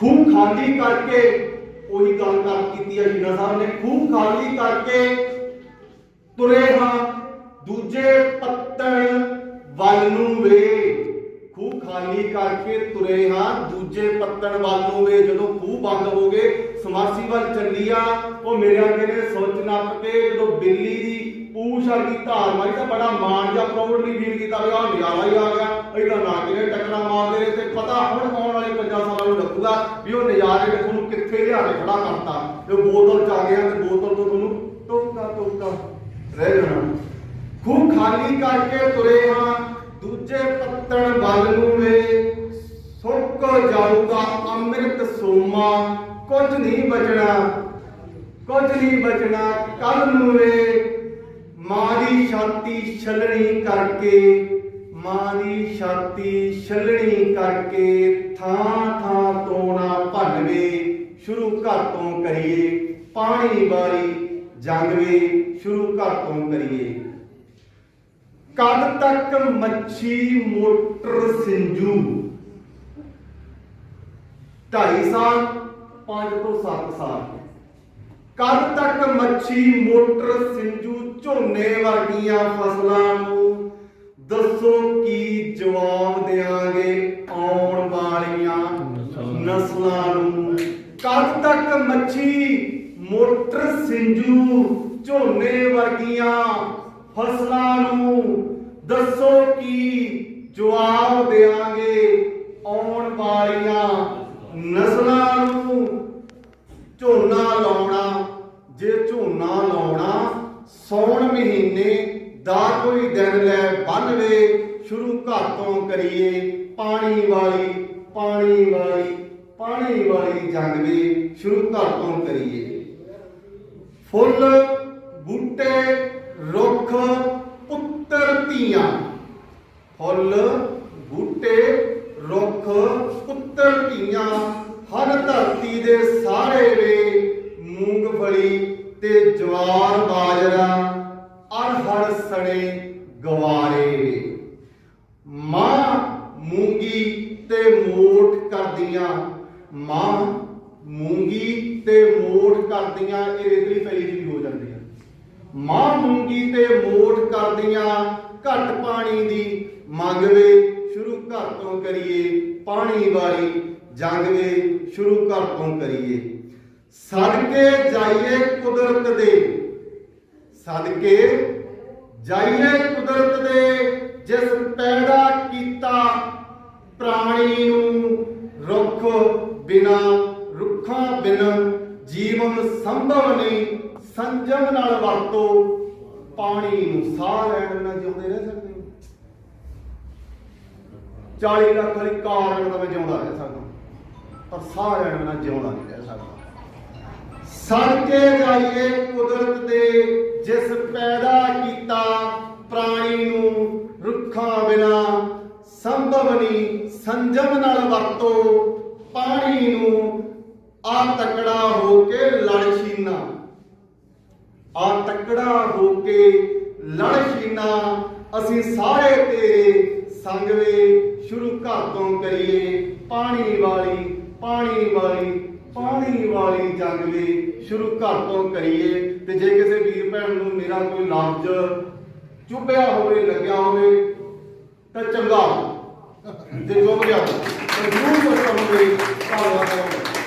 ਖੂਹ ਖਾਲੀ ਕਰਕੇ ਉਹੀ ਗੱਲ ਕਰ ਕੀਤੀ ਹੈ ਸ਼ੀਨਾ ਸਾਹਿਬ ਨੇ ਖੂਹ ਖਾਲੀ ਕਰਕੇ ਤੁਰੇ ਹਾਂ ਦੂਜੇ ਪੱਤਣ ਵੱਲ ਨੂੰ ਵੇ। ਖੂਹ ਖਾਲੀ ਕਰਕੇ ਤੁਰੇ ਹਾਂ ਦੂਜੇ ਪੱਤਣ ਵੱਲ ਨੂੰ ਵੇ। ਜਦੋਂ ਖੂਹ ਬੰਦ ਹੋ ਗਏ, ਸਮਾਸੀ ਵੱਲ ਚੱਲੀ ਆ, ਉਹ ਮੇਰੇ ਅੱਗੇ ਨੇ ਸੋਚ ਨੱਪ ਕੇ ਜਦੋਂ ਬਿੱਲੀ ਦੀ ਪੂਛ ਵਰਗੀ ਧਾਰ ਮਾਰੀ ਤਾਂ ਬੜਾ ਮਾਣ ਜਾਂ ਪ੍ਰਾਊਡਲੀ ਫੀਲ ਕੀਤਾ ਵੀ ਆਹ ਨਜ਼ਾਰਾ ਹੀ ਆ ਗਿਆ। ਇਹਦਾ ਨਾ ਕਿਵੇਂ ਟੱਕਰਾਂ ਮਾਰਦੇ ਨੇ ਤੇ ਪਤਾ ਹੁਣ ਆਉਣ ਵਾਲੇ 50 ਸਾਲਾਂ ਨੂੰ ਲੱਗੂਗਾ ਵੀ ਉਹ ਨਜ਼ਾਰੇ ਨੇ ਤੁਹਾਨੂੰ ਕਿੱਥੇ ਲਿਆ ਕੇ ਖੜਾ ਕਰਤਾ। ਤੇ ਬੋਤਲ ਚ ਆ ਗਿਆ ਤੇ ਬੋਤਲ ਤੋਂ ਤੁਹਾਨੂੰ ਟੋਕਾ ਟੋਕਾ ਰਹਿ ਜਾਣਾ। ਖੂਹ ਖਾਲੀ ਕਰਕੇ ਤੁਰੇ ਹਾਂ, ਦੂਜੇ ਪੱਤਣ ਵੱਲ ਨੂੰ ਵੇ। ਸੁੱਕ ਜਾਊਗਾ ਅੰਮ੍ਰਿਤ ਸੋਮਾ, ਕੁਝ ਨਹੀਂ ਬਚਣਾ, ਕੁਝ ਨਹੀਂ ਬਚਣਾ ਕੱਲ ਨੂੰ ਵੇ। ਛਾਤੀ ਛਲਣੀ ਕਰਕੇ ਮਾਂ ਦੀ ਛਾਤੀ ਛਲਣੀ ਕਰਕੇ ਥਾਂ ਥਾਂ ਤੋਣਾ ਭੰਨਵੇ, ਸ਼ੁਰੂ ਘਰ ਤੋਂ ਕਰੀਏ, ਪਾਣੀ ਵਾਰੀ ਜੰਗਵੇ, ਸ਼ੁਰੂ ਘਰ ਤੋਂ ਕਰੀਏ। ਕਦ ਤੱਕ ਮੱਛੀ ਮੋਟਰ ਸਿੰਜੂ? 2.5 ਸਾਲ 5 ਤੋਂ 7 ਸਾਲ। ਕਦ ਤੱਕ ਮੱਛੀ, ਮੋਟਰ, ਸਿੰਜੂ, ਝੋਨੇ ਵਰਗੀਆਂ ਫਸਲਾਂ ਨੂੰ ਦੱਸੋ ਕੀ ਜਵਾਬ ਦੇਾਂਗੇ ਆਉਣ ਵਾਲੀਆਂ ਨਸਲਾਂ ਨੂੰ? ਕਦ ਤੱਕ ਮੱਛੀ, ਮੋਟਰ, ਸਿੰਜੂ, ਝੋਨੇ ਵਰਗੀਆਂ ਫਸਲਾਂ ਨੂੰ ਦੱਸੋ ਕੀ ਜਵਾਬ ਦੇਾਂਗੇ ਆਉਣ ਵਾਲੀਆਂ ਨਸਲਾਂ ਨੂੰ ਝੋਨਾ ਲਾਉਣਾ ਜੇ ਝੋਨਾ ਲਾਉਣਾ ਸੌਣ ਮਹੀਨੇ ਦਾ ਕੋਈ ਦਿਨ ਲੈ ਬੰਨਵੇ, ਸ਼ੁਰੂ ਘਰ ਤੋਂ ਕਰੀਏ ਪਾਣੀ ਵਾਲੀ ਪਾਣੀ ਵਾਲੀ ਪਾਣੀ ਵਾਲੀ ਜੰਗਵੇ ਸ਼ੁਰੂ ਘਰ ਤੋਂ ਕਰੀਏ। ਫੁੱਲ, ਬੂਟੇ, ਰੁੱਖ, ਪੁੱਤਰ, ਧੀਆਂ। ਫੁੱਲ, ਬੂਟੇ, ਰੁੱਖ, ਪੁੱਤਰ, ਧੀਆਂ, ਹਰ ਧਰਤੀ ਦੇ ਸਾਰੇ ਵੇ, ਮੂੰਗਫਲੀ ਤੇ ਜਵਾਰ ਬਾਜਰਾ ਗਵਾਰੇ। ਮਾਂ ਮੂੰਗੀ ਤੇ ਮੋਠ ਕਰਦੀਆਂ। ਮਾਂ ਮੂੰਗੀ ਤੇ ਮੋਠ ਕਰਦੀਆਂ, ਇਹ ਰੇਤਲੀ ਫੈਲੀ ਜੀ ਹੋ ਜਾਂਦੀ ਹੈ ਮਾਂ ਮੂੰਗੀ ਤੇ ਮੋਠ ਕਰਦੀਆਂ, ਘੱਟ ਪਾਣੀ ਦੀ ਮੰਗਵੇ ਸ਼ੁਰੂ ਘਰ ਤੋਂ ਕਰੀਏ ਪਾਣੀ ਵਾਲੀ ਜੰਗਵੇ ਸ਼ੁਰੂ ਘਰ ਤੋਂ ਕਰੀਏ। ਸਦਕੇ ਜਾਈਏ ਕੁਦਰਤ ਦੇ। ਸਦਕੇ ਜਾਈਏ ਕੁਦਰਤ ਦੇ ਜਿਸ ਪੈਦਾ ਕੀਤਾ ਪ੍ਰਾਣੀ ਨੂੰ ਰੁੱਖ ਬਿਨਾ, ਰੁੱਖਾਂ ਬਿਨਾ ਜੀਵਨ ਸੰਭਵ ਨਹੀਂ। ਸੰਜਮ ਨਾਲ ਵਰਤੋ, ਪਾਣੀ ਨੂੰ ਸਾਹ ਲੈਣ ਬਿਨਾ ਜਿਉਂਦੇ ਰਹਿ ਸਕਦੇ ਹੋ। 40 ਲੱਖ ਵਾਲੀ ਕਾਰ ਨਾਲ ਤਾਂ ਮੈਂ ਜਿਉਂਦਾ ਰਹਿ ਸਕਦਾ। ਪਰ ਸਾਹ ਲੈਣ ਬਿਨਾ ਜਿਉਂਦਾ ਨਹੀਂ ਰਹਿ ਸਕਦਾ। ਸਦਕੇ ਜਾਈਏ ਕੁਦਰਤ ਦੇ ਜਿਸ ਪੈਦਾ ਕੀਤਾ ਪ੍ਰਾਣੀ ਨੂੰ ਰੁੱਖਾਂ ਬਿਨਾ ਸੰਭਵ ਨਹੀਂ ਸੰਜਮ ਨਾਲ ਵਰਤੋ, ਪਾਣੀ ਨੂੰ ਆ ਤਕੜਾ ਹੋ ਕੇ ਲੜ ਛੀਨਾ ਆ ਤਕੜਾ ਹੋ ਕੇ ਲੜ ਛੀਨਾ ਅਸੀਂ ਸਾਰੇ ਤੇਰੇ ਸੰਗ ਵੇ ਸ਼ੁਰੂ ਘਰ ਤੋਂ ਕਰੀਏ। ਪਾਣੀ ਵਾਲੀ ਪਾਣੀ ਵਾਲੀ ਪਾਣੀ ਵਾਲੀ ਜੰਗ ਵੇ ਸ਼ੁਰੂ ਘਰ ਤੋਂ ਕਰੀਏ ਤੇ ਜੇ ਕਿਸੇ ਵੀਰ ਭੈਣ ਨੂੰ ਮੇਰਾ ਕੋਈ ਲਫ਼ਜ਼ ਚੁੱਭਿਆ ਹੋਵੇ, ਲੱਗਿਆ ਹੋਵੇ, ਤਾਂ ਚੰਗਾ। ਜੇ ਚੁੱਭ ਗਿਆ ਜ਼ਰੂਰ ਕੋਈ ਕਹੋਗੇ ਧੰਨਵਾਦ।